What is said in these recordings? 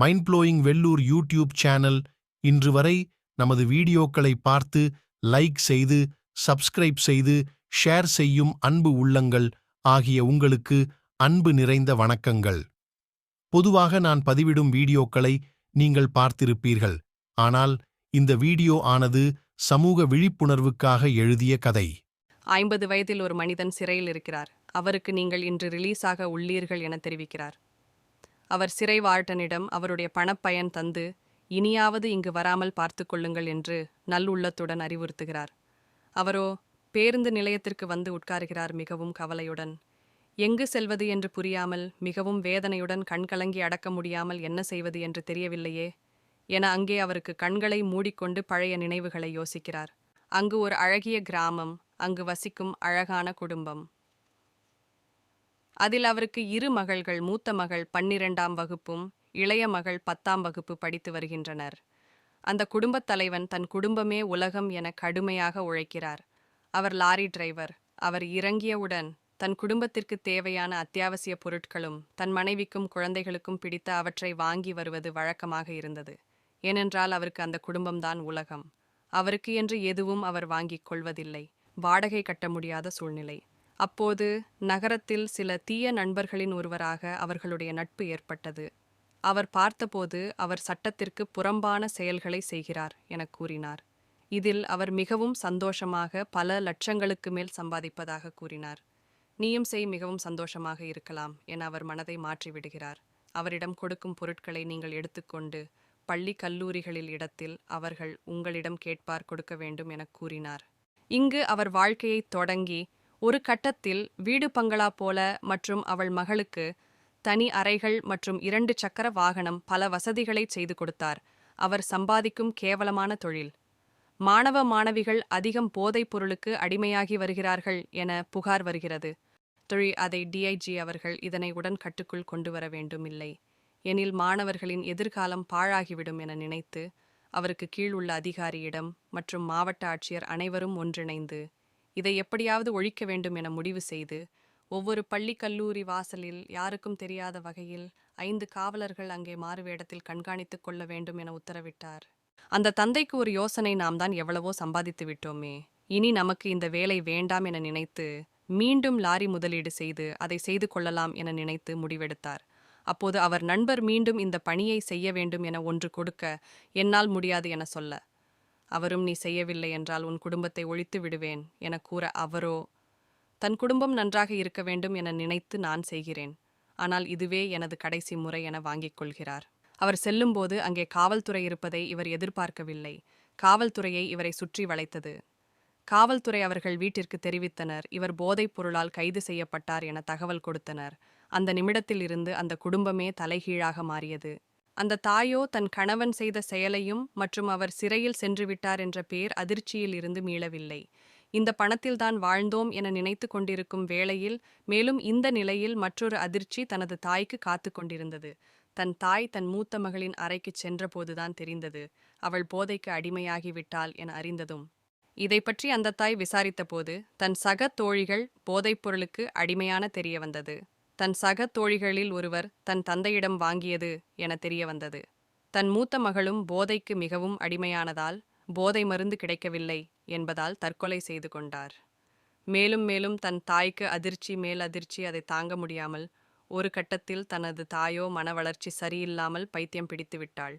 Mind blowing Vellore YouTube channel இன்று வரை நமது வீடியோக்களை பார்த்து லைக் செய்து சப்ஸ்கிரைப் செய்து ஷேர் செய்யும் அன்பு உள்ளங்கள் ஆகிய உங்களுக்கு அன்பு நிறைந்த வணக்கங்கள். பொதுவாக நான் பதிவிடும் வீடியோக்களை நீங்கள் பார்த்திருப்பீர்கள். ஆனால் இந்த வீடியோ ஆனது சமூக விழிப்புணர்வுக்காக எழுதிய கதை. ஐம்பது வயதில் ஒரு மனிதன் சிறையில் இருக்கிறார். அவருக்கு நீங்கள் இன்று ரிலீஸாக உள்ளீர்கள் என தெரிவிக்கிறார். அவர் சிறை வாழ்டனிடம் அவருடைய பணப்பயன் தந்து இனியாவது இங்கு வராமல் பார்த்து கொள்ளுங்கள் என்று நல்லுள்ளத்துடன் அறிவுறுத்துகிறார். அவரோ பேருந்து நிலையத்திற்கு வந்து உட்காருகிறார் மிகவும் கவலையுடன். எங்கு செல்வது என்று புரியாமல் மிகவும் வேதனையுடன் கண்கலங்கி அடக்க முடியாமல் என்ன செய்வது என்று தெரியவில்லையே என அங்கே அவருக்கு கண்களை மூடிக்கொண்டு பழைய நினைவுகளை யோசிக்கிறார். அங்கு ஒரு அழகிய கிராமம் அங்கு வசிக்கும் அழகான குடும்பம். அதில் அவருக்கு இரு மகள்கள் மூத்த மகள் பன்னிரெண்டாம் வகுப்பும் இளைய மகள் பத்தாம் வகுப்பு படித்து வருகின்றனர். அந்த குடும்பத் தலைவன் தன் குடும்பமே உலகம் என கடுமையாக உழைக்கிறார். அவர் லாரி டிரைவர். அவர் இறங்கியவுடன் தன் குடும்பத்திற்கு தேவையான அத்தியாவசிய பொருட்களும் தன் மனைவிக்கும் குழந்தைகளுக்கும் பிடித்த அவற்றை வாங்கி வருவது வழக்கமாக இருந்தது. ஏனென்றால் அவருக்கு அந்த குடும்பம்தான் உலகம். அவருக்கு என்று எதுவும் அவர் வாங்கிக் கொள்வதில்லை. வாடகை கட்ட முடியாத சூழ்நிலை. அப்போது நகரத்தில் சில தீய நண்பர்களின் ஒருவராக அவர்களுடைய நட்பு ஏற்பட்டது. அவர் பார்த்தபோது அவர் சட்டத்திற்கு புறம்பான செயல்களை செய்கிறார் என கூறினார். இதில் அவர் மிகவும் சந்தோஷமாக பல லட்சங்களுக்கு மேல் சம்பாதிப்பதாக கூறினார். நீயும் செய் மிகவும் சந்தோஷமாக இருக்கலாம் என அவர் மனதை மாற்றிவிடுகிறார் அவரிடம் கொடுக்கும் பொருட்களை நீங்கள் எடுத்துக்கொண்டு பள்ளி கல்லூரிகளில் இடத்தில் அவர்கள் உங்களிடம் கேட்பார் கொடுக்க வேண்டும் என கூறினார். இங்கு அவர் வாழ்க்கையை தொடங்கி ஒரு கட்டத்தில் வீடு பங்களா போல மற்றும் அவள் மகளுக்கு தனி அறைகள் மற்றும் இரண்டு சக்கர வாகனம் பல வசதிகளை செய்து கொடுத்தார். அவர் சம்பாதிக்கும் கேவலமான தொழில். மாணவ மாணவிகள் அதிகம் போதைப் பொருளுக்கு அடிமையாகி வருகிறார்கள் என புகார் வருகிறது. தொழில் அதை டிஐஜி அவர்கள் இதனை உடன் கட்டுக்குள் கொண்டு வர வேண்டும் இல்லை எனில் மாணவர்களின் எதிர்காலம் பாழாகிவிடும் என நினைத்து அவருக்கு கீழ் உள்ள அதிகாரியிடம் மற்றும் மாவட்ட ஆட்சியர் அனைவரும் ஒன்றிணைந்து இதை எப்படியாவது ஒழிக்க வேண்டும் என முடிவு செய்து ஒவ்வொரு பள்ளி கல்லூரி வாசலில் யாருக்கும் தெரியாத வகையில் ஐந்து காவலர்கள் அங்கே மாறுவேடத்தில் கண்காணித்துக் கொள்ள வேண்டும் என உத்தரவிட்டார். அந்த தந்தைக்கு ஒரு யோசனை நாம் தான் எவ்வளவோ சம்பாதித்து விட்டோமே. இனி நமக்கு இந்த வேலை வேண்டாம் என நினைத்து மீண்டும் லாரி முதலீடு செய்து அதை செய்து கொள்ளலாம் என நினைத்து முடிவெடுத்தார். அப்போது அவர் நண்பர் மீண்டும் இந்த பணியை செய்ய வேண்டும் என ஒன்று கொடுக்க என்னால் முடியாது என சொல்ல அவரும் நீ செய்யவில்லை என்றால் உன் குடும்பத்தை ஒழித்து விடுவேன் என கூற அவரோ தன் குடும்பம் நன்றாக இருக்க வேண்டும் என நினைத்து நான் செய்கிறேன். ஆனால் இதுவே எனது கடைசி முறை என வாங்கிக் கொள்கிறார். அவர் செல்லும்போது அங்கே காவல்துறை இருப்பதை இவர் எதிர்பார்க்கவில்லை. காவல்துறையை இவரை சுற்றி வளைத்தது. காவல்துறை அவர்கள் வீட்டிற்கு தெரிவித்தனர். இவர் போதைப் பொருளால் கைது செய்யப்பட்டார் என தகவல் கொடுத்தனர். அந்த நிமிடத்தில் இருந்து அந்த குடும்பமே தலைகீழாக மாறியது. அந்த தாயோ தன் கணவன் செய்த செயலையும் மற்றும் அவர் சிறையில் சென்று விட்டார் என்ற பேர் அதிர்ச்சியில் இருந்து மீளவில்லை. இந்த பணத்தில்தான் வாழ்ந்தோம் என நினைத்து கொண்டிருக்கும் வேளையில் மேலும் இந்த நிலையில் மற்றொரு அதிர்ச்சி தனது தாய்க்கு காத்து கொண்டிருந்தது. தன் தாய் தன் மூத்த மகளின் அறைக்கு சென்றபோதுதான் தெரிந்தது. அவள் போதைக்கு அடிமையாகிவிட்டாள் என அறிந்ததும். இதை பற்றி அந்த தாய் விசாரித்தபோது தன் சக தோழிகள் போதைப் பொருளுக்கு அடிமையான தெரிய வந்தது. தன் சக தோழிகளில் ஒருவர் தன் தந்தையிடம் வாங்கியது என தெரிய வந்தது தன் மூத்த மகளும் போதைக்கு மிகவும் அடிமையானதால் போதை மருந்து கிடைக்கவில்லை என்பதால் தற்கொலை செய்து கொண்டார். மேலும் மேலும் தன் தாய்க்கு அதிர்ச்சி மேல் அதிர்ச்சி அதை தாங்க முடியாமல் ஒரு கட்டத்தில் தனது தாயோ மன வளர்ச்சி சரியில்லாமல் பைத்தியம் பிடித்து விட்டாள்.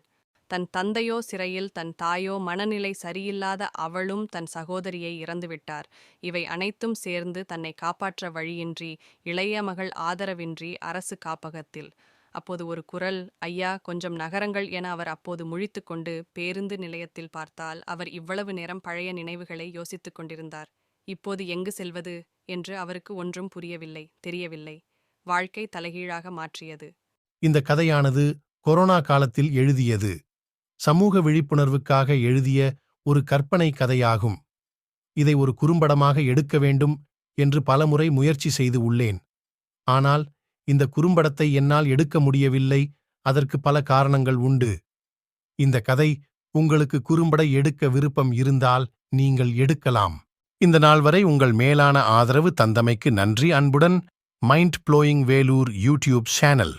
தன் தந்தையோ சிறையில் தன் தாயோ மனநிலை சரியில்லாத அவளும் தன் சகோதரியை இறந்துவிட்டார். இவை அனைத்தும் சேர்ந்து தன்னை காப்பாற்ற வழியின்றி இளைய மகள் ஆதரவின்றி அரசு காப்பகத்தில். அப்போது ஒரு குரல் ஐயா கொஞ்சம் நகரங்கள் என அவர் அப்போது முழித்து கொண்டு பேருந்து நிலையத்தில் பார்த்தால் அவர் இவ்வளவு நேரம் பழைய நினைவுகளை யோசித்துக் கொண்டிருந்தார். இப்போது எங்கு செல்வது? என்று அவருக்கு ஒன்றும் புரியவில்லை தெரியவில்லை. வாழ்க்கை தலைகீழாக மாற்றியது. இந்த கதையானது கொரோனா காலத்தில் எழுதியது. சமூக விழிப்புணர்வுக்காக எழுதிய ஒரு கற்பனை கதையாகும். இதை ஒரு குறும்படமாக எடுக்க வேண்டும் என்று பலமுறை முயற்சி செய்து உள்ளேன். ஆனால் இந்த குறும்படத்தை என்னால் எடுக்க முடியவில்லை. அதற்கு பல காரணங்கள் உண்டு. இந்த கதை உங்களுக்கு குறும்பட எடுக்க விருப்பம் இருந்தால் நீங்கள் எடுக்கலாம். இந்த நாள் வரை உங்கள் மேலான ஆதரவு தந்தமைக்கு நன்றி. அன்புடன் mind blowing Vellore YouTube channel.